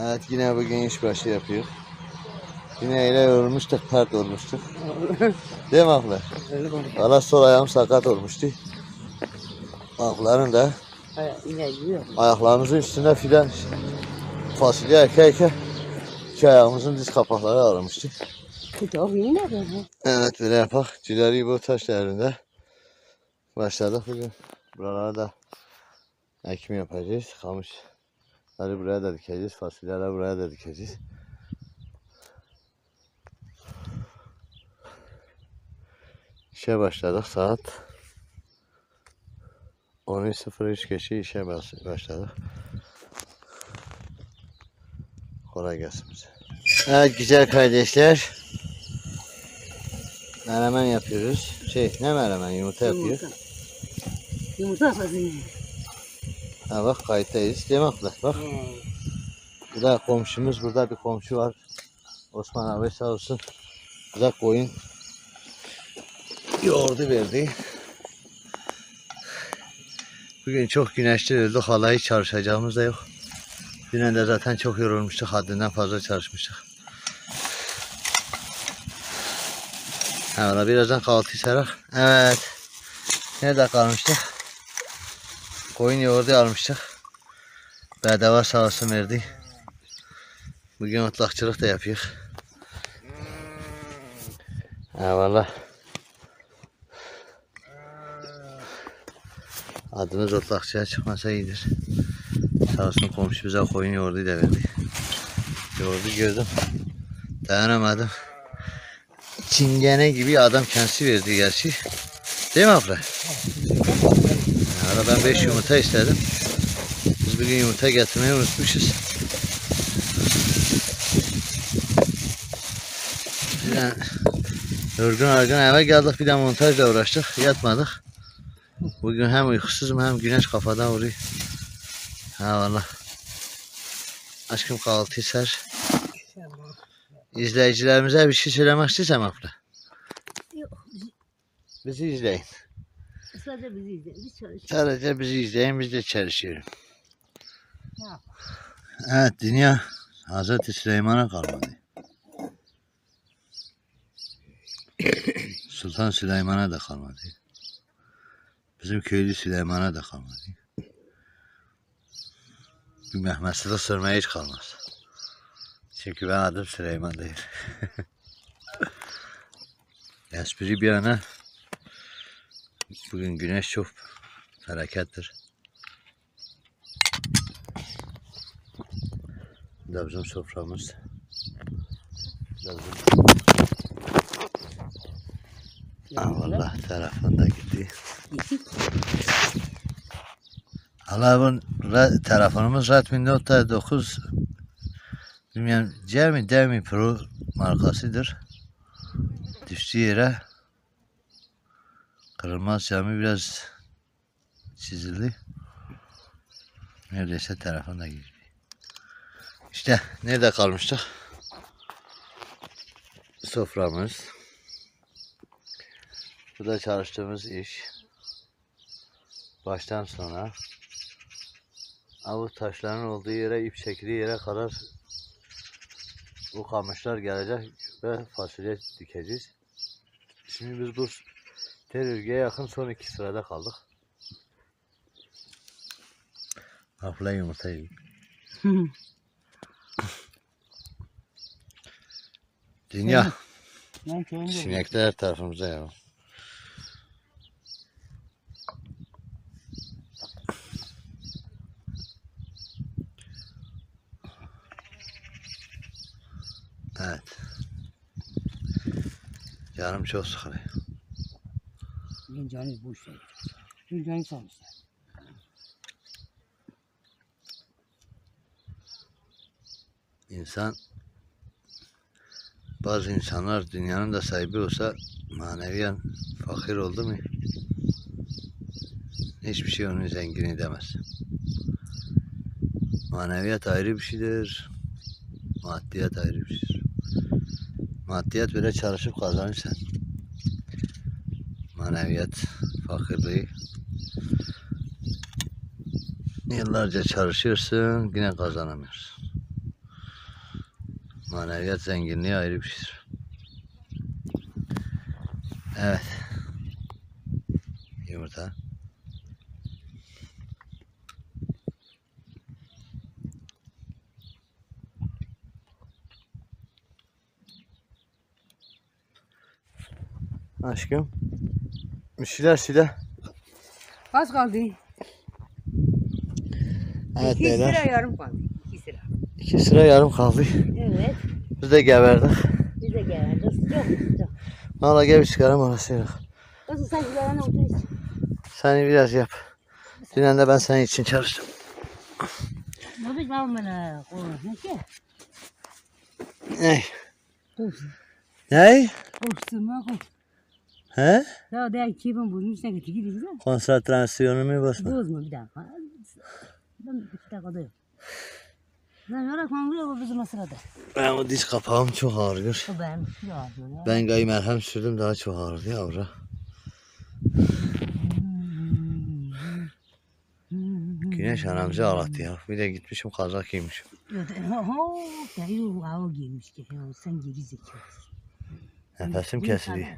Evet yine bugün işbaşı yapıyor. Yine öyle yorulmuştuk, pert olmuştuk. Değil mi konuşuyor. Valla sol ayağım sakat olmuştu. Ayakların da ayaklarımızın üstüne filan fasulye eke eke iki ayağımızın diz kapakları ağrımıştı. Evet böyle yapak. Cüleri bu taş değerinde. Başladık bugün. Buralara da ekim yapacağız. Kamışları buraya da dikeceğiz. Fasulyeleri buraya da dikeceğiz. İşe başladık saat 10.03 geçe işe başladık. Kolay gelsin bize. Evet güzel kardeşler. Menemen yapıyoruz. Şey ne menemen yumurta yapıyor. Yumurta. Sazını. Ha bak kayıttayız. Abla? Bak bu da komşumuz. Burada bir komşu var. Osman abi sağ olsun. Bize koyun yoğurdu verdi. Bugün çok güneşli öldü. Halayı çalışacağımız da yok. Dün de zaten çok yorulmuştuk. Haddinden fazla çalışmıştık. Valla birazdan kahvaltı sarak. Evet. Nerede kalmıştık? Koyun yoğurdu almıştık. Bedava sağ olsun verdi. Bugün otlakçılık da yapıyor. Ha valla. Adımız otlakçıya çıkmasa iyidir. Sağ olsun komşu koyun yoğurdu da verdi. Yoğurdu gördüm. Dayanamadım. Çingene gibi adam kendisi verdi gerçi. Değil mi abla? Yani ben 5 yumurta istedim. Biz bugün yumurta getirmeyi unutmuşuz. Yani yorgun argın eve geldik bir de montajla uğraştık. Yatmadık. Bugün hem uykusuzum hem güneş kafadan vuruyor. Ha valla. Aşkım kahvaltı ser. İzleyicilerimize bir şey söylemek istiyorsam abla. Bizi izleyin. Sadece bizi izleyin. Biz çalışıyoruz. Sadece bizi izleyin biz de çalışıyoruz. Yap? Evet dünya Hazreti Süleyman'a kalmadı. Sultan Süleyman'a da kalmadı. Bizim köylü Süleyman'a da kalmadı. Bir Mehmet Sıla sürmeye hiç kalmaz. Çünkü ben adım Süleyman değil. Espri bir yana bugün güneş çok felakettir. Bu da bizim soframız. Bu da bizim... Aa, vallahi telefon da gitti. Allah bu re- telefonumuz Redmi Note 9 bilmiyorum C mi D mi Pro markasıdır. Düştüğü yere kırılmaz camı biraz çizildi. Neredeyse telefon da gitti. İşte nerede kalmıştık? Soframız. Bu da çalıştığımız iş. Baştan sona. Avut taşların olduğu yere, ip çekildiği yere kadar bu kamışlar gelecek ve fasulye dikeceğiz. Şimdi biz bu terörgeye yakın son iki sırada kaldık. Afla yumurta yiyin. Dünya. Sinekler her tarafımıza ya. Evet. Canım çok sıkılıyor. Canı bu işte. Bugün canı sağ olsun. İnsan bazı insanlar dünyanın da sahibi olsa maneviyen fakir oldu mu hiçbir şey onu zengin edemez. Maneviyat ayrı bir şeydir. Maddiyat ayrı bir şeydir. Maddiyat böyle çalışıp kazanırsan maneviyat fakirliği yıllarca çalışıyorsun yine kazanamıyorsun. Maneviyat zenginliği ayrı bir şeydir. Evet. Yumurta. Aşkım. Şeyler söyle. Az kaldı. Evet İki beyler. sıra yarım kaldı. İki sıra. İki sıra yarım kaldı. Evet. Biz de geberdik. Biz de geldik. Sıcak sıcak. Valla gel bir çıkarım orası. Nasıl sen güvenle otur iç. Sen biraz yap. Dünen de ben senin için çalıştım. Ne bir var bana? Ne ki? Ne? Ne? Olsun mu? He? Ya da iki ben bulmuş ne getir gidiyor. Konsantrasyonumu bozma. Bozma bir daha. Ben bir dakika da yok. Ben yorak ben buraya bizim sırada. Ben o diz kapağım çok ağrıyor. O ya diyor ya. Ben gayı merhem sürdüm daha çok ağrıdı yavru. Güneş anamızı ağlattı ya. Bir de gitmişim kazak giymişim. Oho, dayı hava giymiş ki. Sen geri zekalı. Nefesim kesiliyor.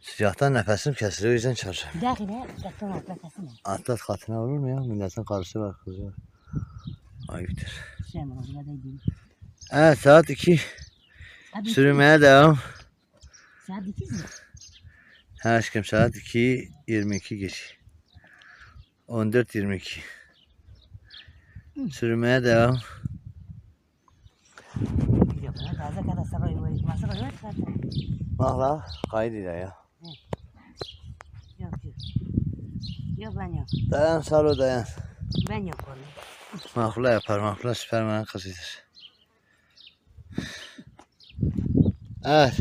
Sıcaktan nefesim kesiliyor o yüzden çalışıyorum. Bir dakika, katın atlasana. Atlat katına olur mu ya? Milletin karısı var kızı var. Ayıptır. Evet saat 2. Hadi Sürmeye devam. Saat ikiz mi? Ha aşkım saat 2 22 geç. 14 22. Sürmeye devam. Valla kaydıyla ya. Yok yok. Yok ben yok. Dayan Salo dayan. Ben yok. Mahfula yapar mahfula süpermenin kızıdır. Evet.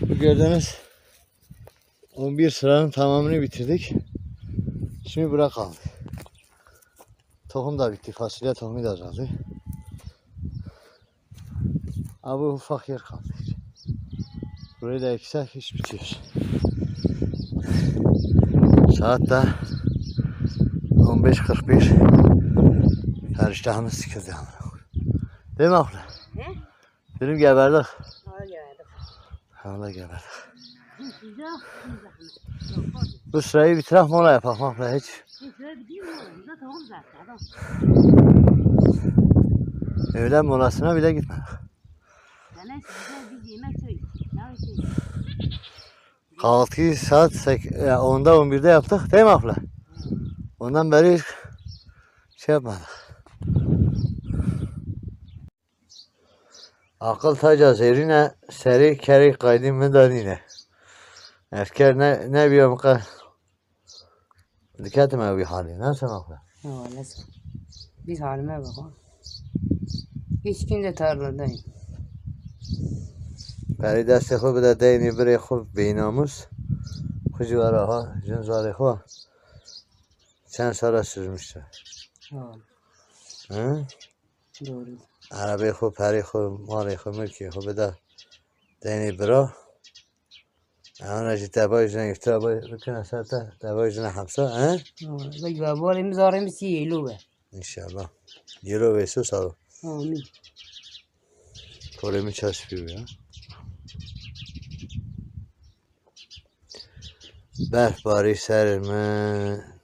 Bu gördüğünüz 11 sıranın tamamını bitirdik. Şimdi bura kaldı. Tohum da bitti. Fasulye tohumu da azaldı. Abi ufak yer kaldı. Burayı da eksek iş bitiyor. Saat de 15.41 Her iştahımız sıkıldı. Değil mi abla? He? Dedim geberdik. Valla geberdik. Sıcak, sıcak. Bu sırayı bitirek mola yapak abla hiç. Bir değil mi tamam zaten. Öğlen molasına bile gitmedik. Yemek söyle. Ne? Kahvaltıyı saat 8, 10'da 11'de yaptık değil mi abla? Ondan beri şey yapmadık. Akıl taca zerine seri keri kaydım mı danine. Erker ne ne bir yamka. Dikkat etme bir hali. Nasıl abla? Ha nasıl? Biz halime bak ha. Hiç kimse tarladayım. برای دست خود بده دینی برای خود بیناموس. خجواره ها جنزاره ها چند سال سر میشه. عربی خود پری خود ماری خود ملکی خود بده دینی برا اون جی تبای جن افتر بای بکنه تا تبای جن حمسا ها بگو بولی مزارم سی به انشاءالله. یلوه سو سالو آمین. پولی می چسبی بیا. Polemi çalışıyor ya. Berfbari serme.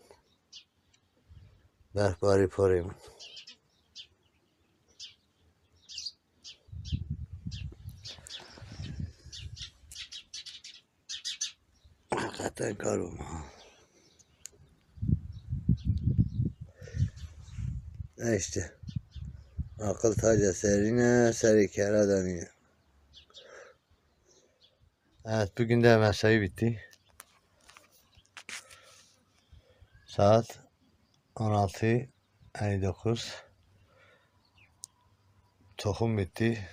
Berfbari porim. Hakikaten karım ha. E işte. Akıl taca serine, seri kere dönüyor. Evet, bugün de mesai bitti. Saat 16.59. Tohum bitti.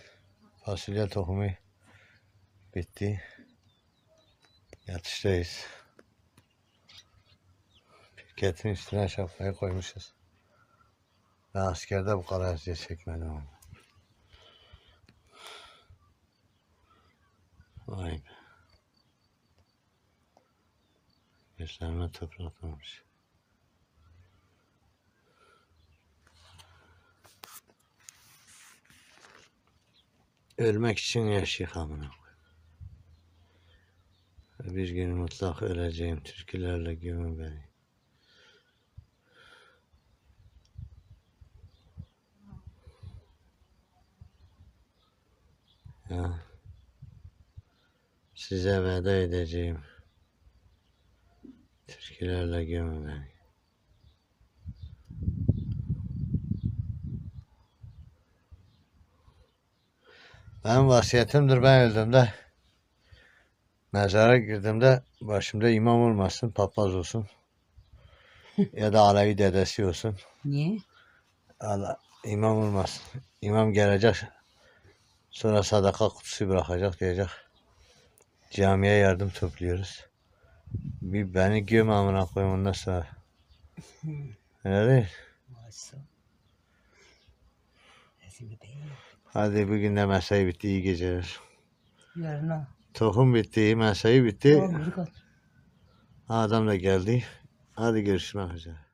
Fasulye tohumu bitti. Yatıştayız. Piketin üstüne şapkayı koymuşuz. Ben askerde bu kadar eziyet çekmedim ama. Vay be. Gözlerime topraklanmış. Ölmek için yaşayık amına. Bir gün mutlak öleceğim türkülerle gömün beni. Ya. Size veda edeceğim. Türkülerle gömün beni. Benim vasiyetimdir ben öldüğümde mezara girdiğimde başımda imam olmasın, papaz olsun. ya da Alevi dedesi olsun. Niye? Allah, imam olmasın. İmam gelecek. Sonra sadaka kutusu bırakacak diyecek. Camiye yardım topluyoruz. Bir beni göm amına koyayım ondan sonra. Öyle değil. Maşallah. Resim bebeğim. Hadi bugün de mesai bitti. iyi geceler. Yarına. Tohum bitti, mesai bitti. Tamam. Adam da geldi. Hadi görüşmek üzere.